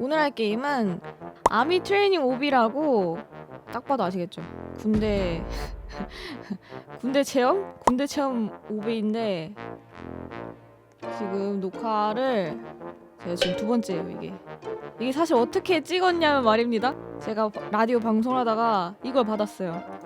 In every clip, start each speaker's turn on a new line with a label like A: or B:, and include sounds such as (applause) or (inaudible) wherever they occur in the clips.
A: 오늘 할 게임은 아미 트레이닝 오비라고 딱 봐도 아시겠죠? 군대 (laughs) 군대 체험? 군대 체험 오비인데 지금 녹화를 제가 지금 두 번째예요 이게 이게 사실 어떻게 찍었냐면 말입니다 제가 라디오 방송하다가 이걸 받았어요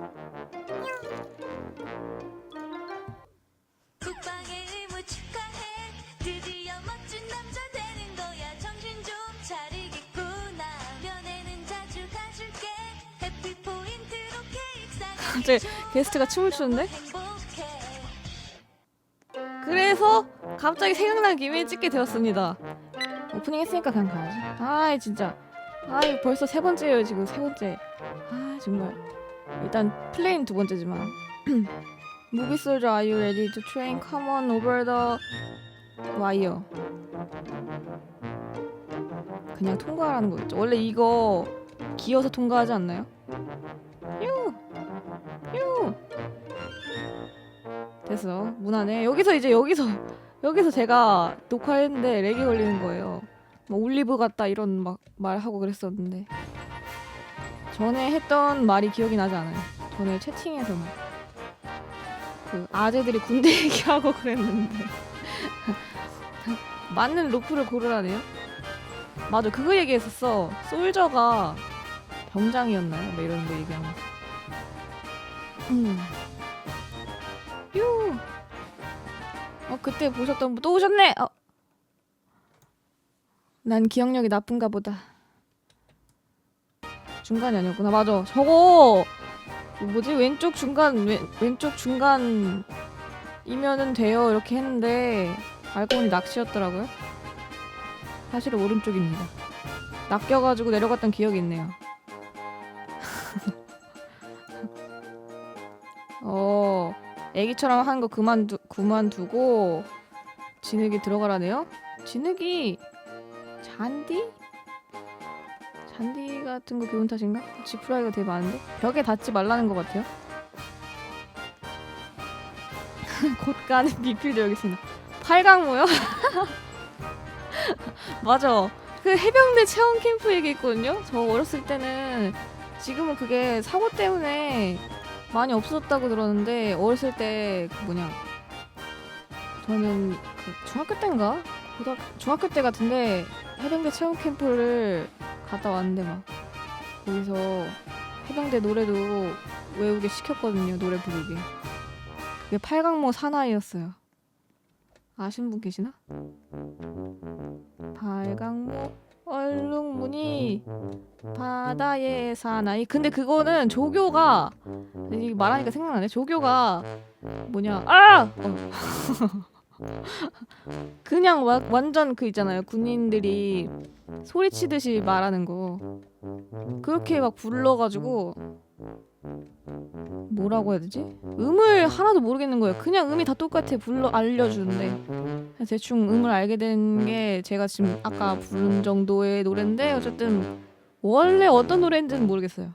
A: 갑자기 게스트가 춤을 추는데? 그래서 갑자기 생각난 김에 찍게 되었습니다. 오프닝 했으니까 그냥 가야지. 아이 진짜. 아이 벌써 세 번째예요 지금 세 번째. 아 정말. 일단 플레인 두 번째지만. (clears throat) Movie soldier, are you ready to train? Come on over the wire. 그냥 통과하라는 거겠죠. 원래 이거 기어서 통과하지 않나요? 휴, 휴. 됐어. 무난해 여기서 이제 여기서 여기서 제가 녹화했는데 렉이 걸리는 거예요. 뭐 올리브 같다 이런 막 말하고 그랬었는데. 전에 했던 말이 기억이 나지 않아요. 전에 채팅에서 막 그 아재들이 군대 (laughs) 얘기하고 그랬는데. (laughs) 맞는 루프를 고르라네요? 맞아. 그거 얘기했었어. 솔저가 병장이었나요? 뭐 이런 거 얘기하면서 음. 뾰. 어 그때 보셨던 분 또 오셨네. 어. 난 기억력이 나쁜가 보다. 중간이 아니었구나. 맞아. 저거 뭐지 왼쪽 중간 왼, 왼쪽 중간 이면은 돼요 이렇게 했는데 알고 보니 낚시였더라고요. 사실은 오른쪽입니다. 낚여가지고 내려갔던 기억이 있네요. 어. 애기처럼 하는 거 그만두 그만두고 진흙이 들어가라네요. 진흙이 잔디? 잔디 같은 거 기분 탓인가? 지프라이가 되게 많은데 벽에 닿지 말라는 것 같아요. (laughs) 곧 가는 미필도 여기 있습니다. 팔강모요? (laughs) 맞아. 그 해병대 체험 캠프 얘기했거든요. 저 어렸을 때는 지금은 그게 사고 때문에 많이 없어졌다고 들었는데 어렸을 때그 뭐냐 저는 그 중학교 때인가? 고등 중학교 때 같은데 해병대 체험 캠프를 갔다 왔는데 막 거기서 해병대 노래도 외우게 시켰거든요 노래 부르게. 그게 팔강모 사나이였어요. 아시는 분 계시나? 팔강모 얼룩무늬 바다의 사나이. 근데 그거는 조교가 이 말하니까 생각나네. 조교가 뭐냐? 아! 어. (laughs) 그냥 와, 완전 그 있잖아요. 군인들이 소리치듯이 말하는 거. 그렇게 막 불러가지고 뭐라고 해야 되지? 음을 하나도 모르겠는 거예요. 그냥 음이 다 똑같아. 불러 알려주는데 대충 음을 알게 된 게 제가 지금 아까 부른 정도의 노래인데 어쨌든 원래 어떤 노래인지는 모르겠어요.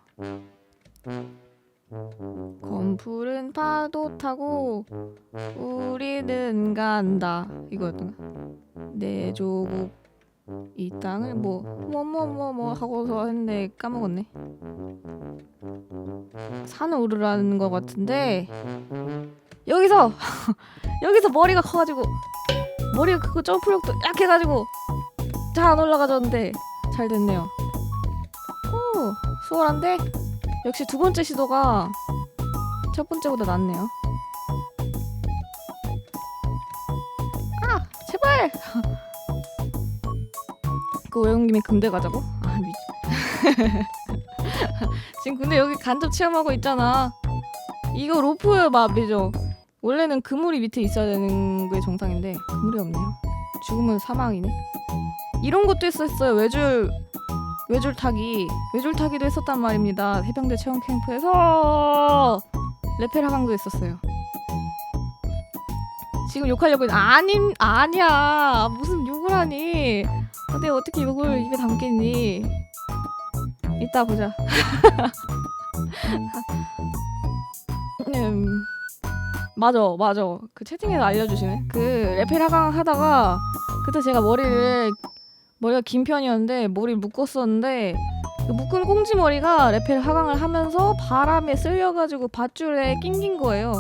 A: 검푸른 파도 타고 우리는 간다. 이거였던가 내 조국 이 땅을 뭐 뭐 뭐 뭐 뭐 하고서 했는데 까먹었네. 산을 오르라는 것 같은데 여기서 (laughs) 여기서 머리가 커가지고 머리가 크고 점프력도 약해가지고 잘 안 올라가졌는데 잘 됐네요. 오 수월한데? 역시 두 번째 시도가 첫 번째보다 낫네요. 아 제발! (laughs) 그 외운 김에 군대 가자고? 아 미... (laughs) 지금 근데 여기 간접 체험하고 있잖아. 이거 로프 맵이죠 원래는 그물이 밑에 있어야 되는 게 정상인데 그물이 없네요. 죽으면 사망이네. 이런 것도 했었어요. 외줄 외줄 타기. 외줄 타기도 했었단 말입니다. 해병대 체험 캠프에서 레펠 하강도 했었어요. 지금 욕하려고 했 아니 아니야. 무슨 욕을 하니? 근데 어떻게 욕을 입에 담겠니? 이따 보자. (laughs) 음, 맞아 맞아 그 채팅에서 알려주시네 그 레펠 하강 하다가 그때 제가 머리를 머리가 긴 편이었는데 머리 묶었었는데 그 묶은 꽁지 머리가 레펠 하강을 하면서 바람에 쓸려가지고 밧줄에 낑긴 거예요.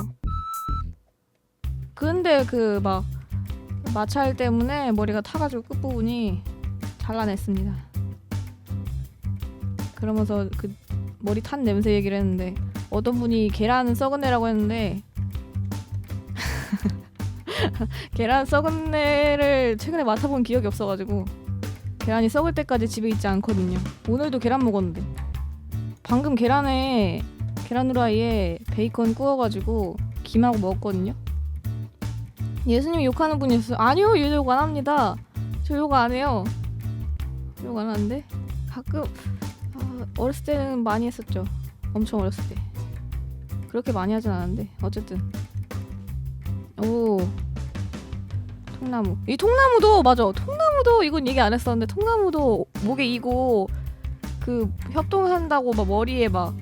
A: 근데 그 막 마찰 때문에 머리가 타가지고 끝부분이 잘라냈습니다. 그러면서 그 머리 탄 냄새 얘기를 했는데 어떤 분이 계란 썩은 내라고 했는데 (laughs) 계란 썩은 내를 최근에 맡아본 기억이 없어가지고 계란이 썩을 때까지 집에 있지 않거든요. 오늘도 계란 먹었는데 방금 계란에 계란 후라이에 베이컨 구워가지고 김하고 먹었거든요. 예수님 욕하는 분이 있어요. 아니요, 욕 안 합니다. 저 욕 안 해요. 욕 안 하는데 가끔 아, 어렸을 때는 많이 했었죠. 엄청 어렸을 때. 그렇게 많이 하진 않았는데 어쨌든 오 통나무. 이 통나무도 맞아. 통나무도 이건 얘기 안 했었는데 통나무도 목에 이고 그 협동한다고 막 머리에 막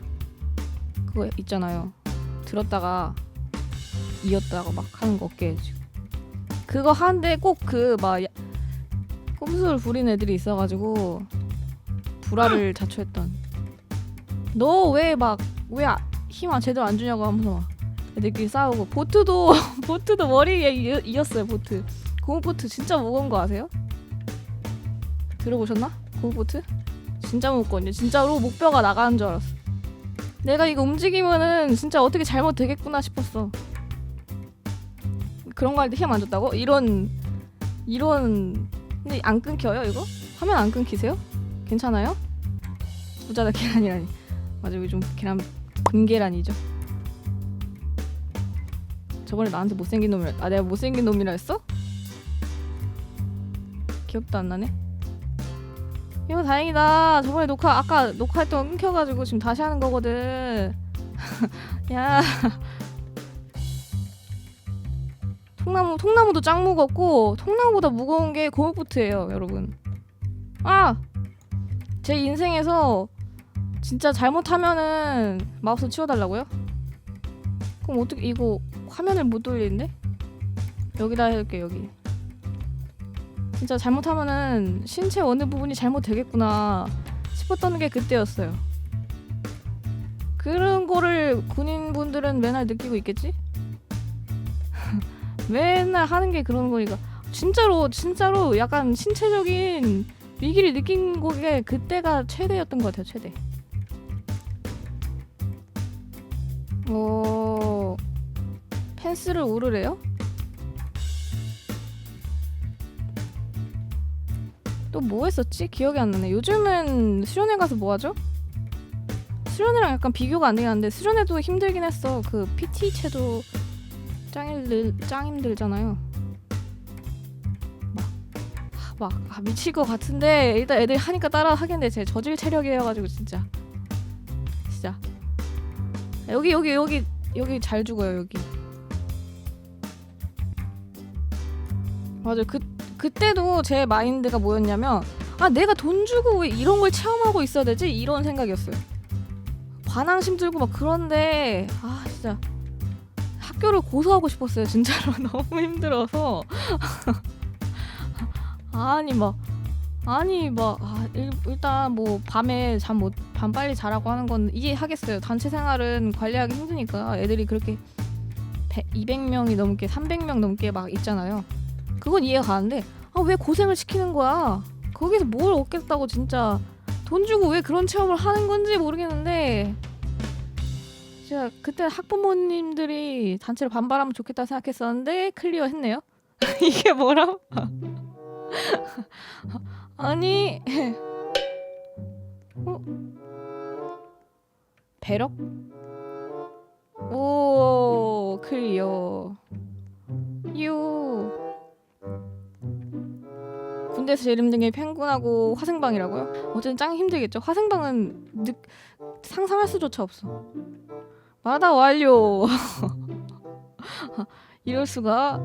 A: 그거 있잖아요. 들었다가 이었다가 막 하는 거 어깨에 지금 그거 하는데 꼭 그 막 꼼수를 부리는 애들이 있어가지고 불화를 자초했던. 너 왜 막 왜힘 제대로 안 주냐고 하면서 막 애들끼리 싸우고. 보트도 (laughs) 보트도 머리에 이- 이었어요 보트 고무보트 진짜 무거운 거 아세요? 들어보셨나? 고무보트? 진짜 무겁거든요 진짜로 목뼈가 나가는 줄 알았어 내가 이거 움직이면은 진짜 어떻게 잘못 되겠구나 싶었어 그런 거 할 때 힘 안 줬다고? 이런 이런 근데 안 끊겨요 이거? 화면 안 끊기세요? 괜찮아요? 부자다 계란이라니 맞아 여기 좀 계란 금계란이죠 저번에 나한테 못생긴 놈이라 아 내가 못생긴 놈이라 했어? 기억도 안 나네. 이거 다행이다. 저번에 녹화 아까 녹화했던 거 끊겨가지고 지금 다시 하는 거거든. (laughs) 야. 통나무 통나무도 짱 무겁고 통나무보다 무거운 게 고무보트예요 여러분. 아! 제 인생에서 진짜 잘못하면은 마우스 치워달라고요? 그럼 어떻게 이거 화면을 못 돌리는데? 여기다 해둘게 여기 진짜 잘못하면은 신체 어느 부분이 잘못 되겠구나 싶었던 게 그때였어요 그런 거를 군인분들은 맨날 느끼고 있겠지? (laughs) 맨날 하는 게 그런 거니까 진짜로 진짜로 약간 신체적인 위기를 느낀 게 그때가 최대였던 것 같아요 최대 어... 펜스를 오르래요? 또 뭐 했었지? 기억이 안 나네. 요즘은 수련회 가서 뭐 하죠? 수련회랑 약간 비교가 안 되긴 한데 수련회도 힘들긴 했어. 그 PT 체도 짱 힘들 짱 힘들잖아요. 막, 아, 막 아, 미칠 것 같은데 일단 애들 하니까 따라 하겠는데 제 저질 체력이어가지고 진짜 진짜 여기 여기 여기 여기 잘 죽어요 여기. 맞아 그 그때도 제 마인드가 뭐였냐면 아 내가 돈 주고 왜 이런 걸 체험하고 있어야 되지? 이런 생각이었어요. 반항심 들고 막 그런데 아 진짜 학교를 고소하고 싶었어요. 진짜로. (laughs) 너무 힘들어서. (laughs) 아니 막 아니 막 아, 일, 일단 뭐 밤에 잠 못 밤 빨리 자라고 하는 건 이해하겠어요. 단체 생활은 관리하기 힘드니까. 애들이 그렇게 100, 200명이 넘게 300명 넘게 막 있잖아요 그건 이해가 가는데 아 왜 고생을 시키는 거야? 거기서 뭘 얻겠다고 진짜. 돈 주고 왜 그런 체험을 하는 건지 모르겠는데. 제가 그때 학부모님들이 단체로 반발하면 좋겠다 생각했었는데 클리어 했네요. (laughs) 이게 뭐라? (laughs) 아니 어? 배럭? 오 클리어. 유 군대에서 제일 힘든 게 pen군하고 화생방이라고요? 어쨌든 짱 힘들겠죠. 화생방은 느, 상상할 수조차 없어. 말하다 완료 (laughs) 이럴 수가